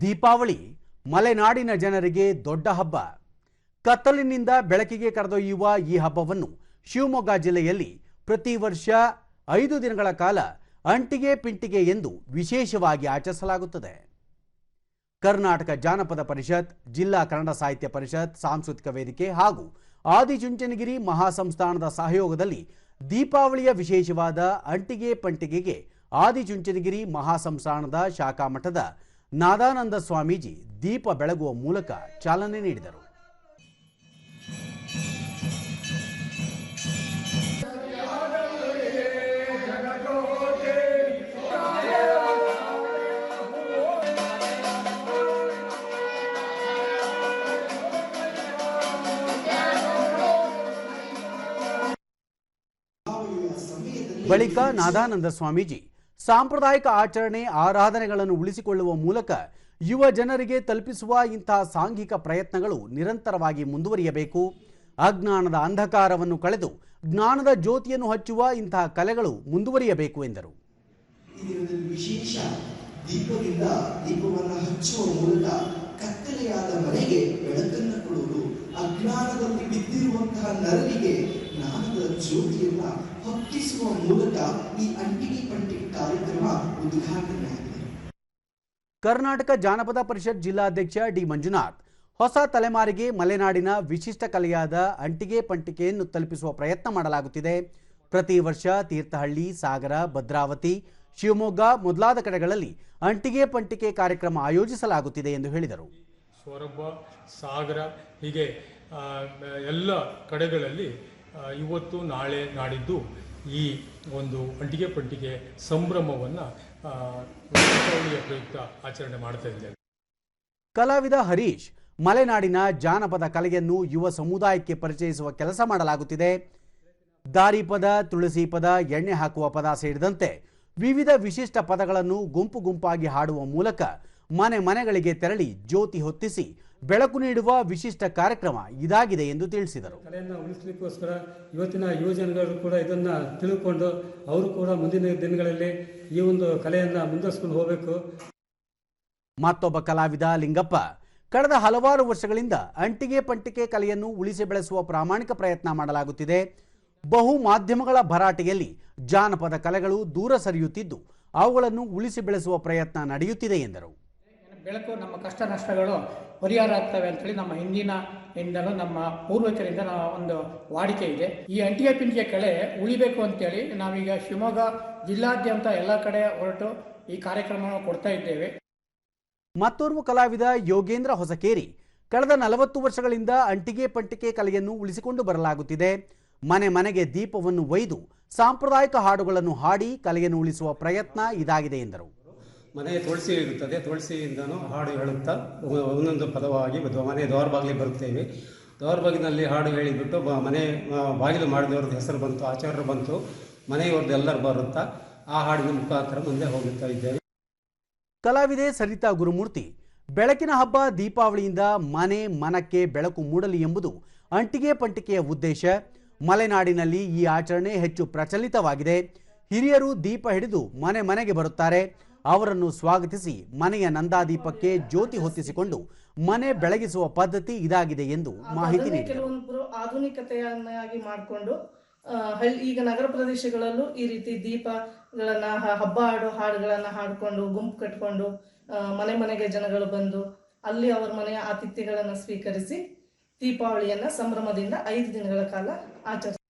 ದೀಪಾವಳಿ ಮಲೆನಾಡಿನ ಜನರಿಗೆ ದೊಡ್ಡ ಹಬ್ಬ. ಕತ್ತಲಿನಿಂದ ಬೆಳಕಿಗೆ ಕರೆದೊಯ್ಯುವ ಈ ಹಬ್ಬವನ್ನು ಶಿವಮೊಗ್ಗ ಜಿಲ್ಲೆಯಲ್ಲಿ ಪ್ರತಿ ವರ್ಷ ಐದು ದಿನಗಳ ಕಾಲ ಅಂಟಿಗೆ ಪಿಂಟಿಗೆ ಎಂದು ವಿಶೇಷವಾಗಿ ಆಚರಿಸಲಾಗುತ್ತದೆ. ಕರ್ನಾಟಕ ಜಾನಪದ ಪರಿಷತ್, ಜಿಲ್ಲಾ ಕನ್ನಡ ಸಾಹಿತ್ಯ ಪರಿಷತ್, ಸಾಂಸ್ಕೃತಿಕ ವೇದಿಕೆ ಹಾಗೂ ಆದಿಚುಂಚನಗಿರಿ ಮಹಾಸಂಸ್ಥಾನದ ಸಹಯೋಗದಲ್ಲಿ ದೀಪಾವಳಿಯ ವಿಶೇಷವಾದ ಅಂಟಿಗೆ ಪಂಟಿಗೆಗೆ ಆದಿಚುಂಚನಗಿರಿ ಮಹಾಸಂಸ್ಥಾನದ ಶಾಖಾ ಮಠದ ನಾದಾನಂದ ಸ್ವಾಮೀಜಿ ದೀಪ ಬೆಳಗುವ ಮೂಲಕ ಚಾಲನೆ ನೀಡಿದರು. ಬಳಿಕ ನಾದಾನಂದ ಸ್ವಾಮೀಜಿ ಸಾಂಪ್ರದಾಯಿಕ ಆಚರಣೆ, ಆರಾಧನೆಗಳನ್ನು ಉಳಿಸಿಕೊಳ್ಳುವ ಮೂಲಕ ಯುವ ಜನರಿಗೆ ತಲುಪಿಸುವ ಇಂತಹ ಸಾಂಘಿಕ ಪ್ರಯತ್ನಗಳು ನಿರಂತರವಾಗಿ ಮುಂದುವರಿಯಬೇಕು. ಅಜ್ಞಾನದ ಅಂಧಕಾರವನ್ನು ಕಳೆದು ಜ್ಞಾನದ ಜ್ಯೋತಿಯನ್ನು ಹಚ್ಚುವ ಇಂತಹ ಕಲೆಗಳು ಮುಂದುವರಿಯಬೇಕು ಎಂದರು. ವಿಶೇಷ ದೀಪದಿಂದ ದೀಪವನ್ನು ಹಚ್ಚುವ ಮೂಲಕ ಕತ್ತಲೆಯಾದ ಮನೆಗೆ ಬೆಳಕನ್ನು ಕೊಡುವುದು ಅಜ್ಞಾನದಲ್ಲಿ ಬಿದ್ದಿರುವಂತಹ ನರರಿಗೆ ಜ್ಞಾನದ ಜ್ಯೋತಿಯನ್ನ ಹೊತ್ತಿಸುವ ಮೂಲಕ ಈ ಅಂಟಿಗೆ ಉದ್ಘಾಟನೆಯಾಗಿದೆ ಕರ್ನಾಟಕ ಜಾನಪದ ಪರಿಷತ್ ಜಿಲ್ಲಾಧ್ಯಕ್ಷ ಡಿ ಮಂಜುನಾಥ್ ಹೊಸ ತಲೆಮಾರಿಗೆ ಮಲೆನಾಡಿನ ವಿಶಿಷ್ಟ ಕಲೆಯಾದ ಅಂಟಿಗೆ ಪಂಟಿಕೆಯನ್ನು ತಲುಪಿಸುವ ಪ್ರಯತ್ನ ಮಾಡಲಾಗುತ್ತಿದೆ. ಪ್ರತಿ ವರ್ಷ ತೀರ್ಥಹಳ್ಳಿ, ಸಾಗರ, ಭದ್ರಾವತಿ, ಶಿವಮೊಗ್ಗ ಮೊದಲಾದ ಕಡೆಗಳಲ್ಲಿ ಅಂಟಿಗೆ ಪಂಟಿಕೆ ಕಾರ್ಯಕ್ರಮ ಆಯೋಜಿಸಲಾಗುತ್ತಿದೆ ಎಂದು ಹೇಳಿದರು. ಸೊರಬ ಸಾಗರ ಹೀಗೆ ಎಲ್ಲ ಕಡೆಗಳಲ್ಲಿ ಇವತ್ತು ನಾಳೆ ನಾಡಿದ್ದು ಈ ಒಂದು ಅಂಟಿಗೆ ಪಂಟಿಗೆ ಸಂಭ್ರಮವನ್ನು ದೀಪಾವಳಿಯ ಪ್ರಯುಕ್ತ ಆಚರಣೆ ಮಾಡ್ತಾ ಇದ್ದೇವೆ ಕಲಾವಿದ ಹರೀಶ್, ಮಲೆನಾಡಿನ ಜಾನಪದ ಕಲೆಯನ್ನು ಯುವ ಸಮುದಾಯಕ್ಕೆ ಪರಿಚಯಿಸುವ ಕೆಲಸ ಮಾಡಲಾಗುತ್ತಿದೆ. ದಾರಿಪದ ತುಳಸಿ ಪದ, ಎಣ್ಣೆ ಹಾಕುವ ಪದ ಸೇರಿದಂತೆ ವಿವಿಧ ವಿಶಿಷ್ಟ ಪದಗಳನ್ನು ಗುಂಪು ಗುಂಪಾಗಿ ಹಾಡುವ ಮೂಲಕ ಮನೆ ಮನೆಗಳಿಗೆ ತೆರಳಿ ಜ್ಯೋತಿ ಹೊತ್ತಿಸಿ ಬೆಳಕು ನೀಡುವ ವಿಶಿಷ್ಟ ಕಾರ್ಯಕ್ರಮ ಇದಾಗಿದೆ ಎಂದು ತಿಳಿಸಿದರು. ಕಲೆಯನ್ನು ಉಳಿಸಲಿಕ್ಕೋಸ್ಕರ ಇವತ್ತಿನ ಯುವಜನಗಳು ಕೂಡ ಇದನ್ನ ತಿಳ್ಕೊಂಡು ಅವರು ಕೂಡ ಮುಂದಿನ ದಿನಗಳಲ್ಲಿ ಈ ಒಂದು ಕಲೆಯನ್ನ ಮುಂದುವರಿಸಿಕೊಂಡು ಹೋಗಬೇಕು. ಮತ್ತೊಬ್ಬ ಕಲಾವಿದ ಲಿಂಗಪ್ಪ ಕಳೆದ ಹಲವಾರು ವರ್ಷಗಳಿಂದ ಅಂಟಿಗೆ ಪಂಟಿಕೆ ಕಲೆಯನ್ನು ಉಳಿಸಿ ಬೆಳೆಸುವ ಪ್ರಾಮಾಣಿಕ ಪ್ರಯತ್ನ ಮಾಡಲಾಗುತ್ತಿದೆ. ಬಹು ಮಾಧ್ಯಮಗಳ ಭರಾಟೆಯಲ್ಲಿ ಜಾನಪದ ಕಲೆಗಳು ದೂರ ಸರಿಯುತ್ತಿದ್ದು ಅವುಗಳನ್ನು ಉಳಿಸಿ ಬೆಳೆಸುವ ಪ್ರಯತ್ನ ನಡೆಯುತ್ತಿದೆ ಎಂದರು. ಬೆಳಕು, ನಮ್ಮ ಕಷ್ಟ ನಷ್ಟಗಳು ಪರಿಹಾರ ಆಗ್ತವೆ ಅಂತೇಳಿ ನಮ್ಮ ಹಿಂದಿನ ಇಂದಲೂ ನಮ್ಮ ಪೂರ್ವಜರಿಂದ ನಾವು ಒಂದು ವಾಡಿಕೆ ಇದೆ. ಈ ಅಂಟಿಗೆ ಪಿಂಟಿಗೆ ಕಳೆ ಉಳಿಬೇಕು ಅಂತೇಳಿ ನಾವೀಗ ಶಿವಮೊಗ್ಗ ಜಿಲ್ಲಾದ್ಯಂತ ಎಲ್ಲ ಕಡೆ ಹೊರಟು ಈ ಕಾರ್ಯಕ್ರಮವನ್ನು ಕೊಡ್ತಾ ಇದ್ದೇವೆ. ಮತ್ತೋರ್ವ ಕಲಾವಿದ ಯೋಗೇಂದ್ರ ಹೊಸಕೇರಿ ಕಳೆದ ನಲವತ್ತು ವರ್ಷಗಳಿಂದ ಅಂಟಿಗೆ ಪಂಟಿಕೆ ಕಲೆಯನ್ನು ಉಳಿಸಿಕೊಂಡು ಬರಲಾಗುತ್ತಿದೆ. ಮನೆ ಮನೆಗೆ ದೀಪವನ್ನು ಒಯ್ದು ಸಾಂಪ್ರದಾಯಿಕ ಹಾಡುಗಳನ್ನು ಹಾಡಿ ಕಲೆಯನ್ನು ಉಳಿಸುವ ಪ್ರಯತ್ನ ಇದಾಗಿದೆ ಎಂದರು. ಮನೆಯ ತುಳಸಿ ಇರುತ್ತದೆ. ತುಳಸಿಯಿಂದನೂ ಹಾಡು ಹೇಳುತ್ತಾ ಒಂದೊಂದು ಪದವಾಗಿ ಮನೆ ದ್ವಾರ ಬಾಗಿಲಿಗೆ ಬರುತ್ತೇವೆ. ದ್ವಾರ ಬಾಗಿಲಿನಲ್ಲಿ ಹಾಡು ಹೇಳಿಬಿಟ್ಟು ಬ- ಮನೆ ಬಾಗಿಲು ಮಾಡಿದವ್ರದ್ದು ಹೆಸರು ಬಂತು, ಆಚಾರ್ಯರು ಬಂತು. ಮನೆಯವ್ರದ್ದು ಎಲ್ಲರೂ ಬರುತ್ತಾ ಆ ಹಾಡಿನ ಮುಖಾಂತರ ಮುಂದೆ ಹೋಗುತ್ತಾ ಇದ್ದೇವೆ. ಕಲಾವಿದೆ ಸರಿತಾ ಗುರುಮೂರ್ತಿ, ಬೆಳಕಿನ ಹಬ್ಬ ದೀಪಾವಳಿಯಿಂದ ಮನೆ ಮನಕ್ಕೆ ಬೆಳಕು ಮೂಡಲಿ ಎಂಬುದು ಅಂಟಿಗೆ ಪಂಟಿಕೆಯ ಉದ್ದೇಶ. ಮಲೆನಾಡಿನಲ್ಲಿ ಈ ಆಚರಣೆ ಹೆಚ್ಚು ಪ್ರಚಲಿತವಾಗಿದೆ. ಹಿರಿಯರು ದೀಪ ಹಿಡಿದು ಮನೆ ಮನೆಗೆ ಬರುತ್ತಾರೆ. ಅವರನ್ನು ಸ್ವಾಗತಿಸಿ ಮನೆಯ ನಂದಾದೀಪಕ್ಕೆ ಜ್ಯೋತಿ ಹೊತ್ತಿಸಿಕೊಂಡು ಮನೆ ಬೆಳಗಿಸುವ ಪದ್ಧತಿ ಇದಾಗಿದೆ ಎಂದು ಮಾಹಿತಿ ನೀಡಿದರು. ಆಧುನಿಕತೆಯನ್ನಾಗಿ ಮಾಡಿಕೊಂಡು ಈಗ ನಗರ ಪ್ರದೇಶಗಳಲ್ಲೂ ಈ ರೀತಿ ದೀಪಗಳನ್ನ ಹಬ್ಬ ಹಾಡು ಹಾಡುಗಳನ್ನ ಹಾಡ್ಕೊಂಡು ಗುಂಪು ಕಟ್ಕೊಂಡು ಮನೆ ಮನೆಗೆ ಜನಗಳು ಬಂದು ಅಲ್ಲಿ ಅವರ ಮನೆಯ ಆತಿಥ್ಯಗಳನ್ನು ಸ್ವೀಕರಿಸಿ ದೀಪಾವಳಿಯನ್ನ ಸಂಭ್ರಮದಿಂದ ಐದು ದಿನಗಳ ಕಾಲ ಆಚರಿಸ್ತಾರೆ.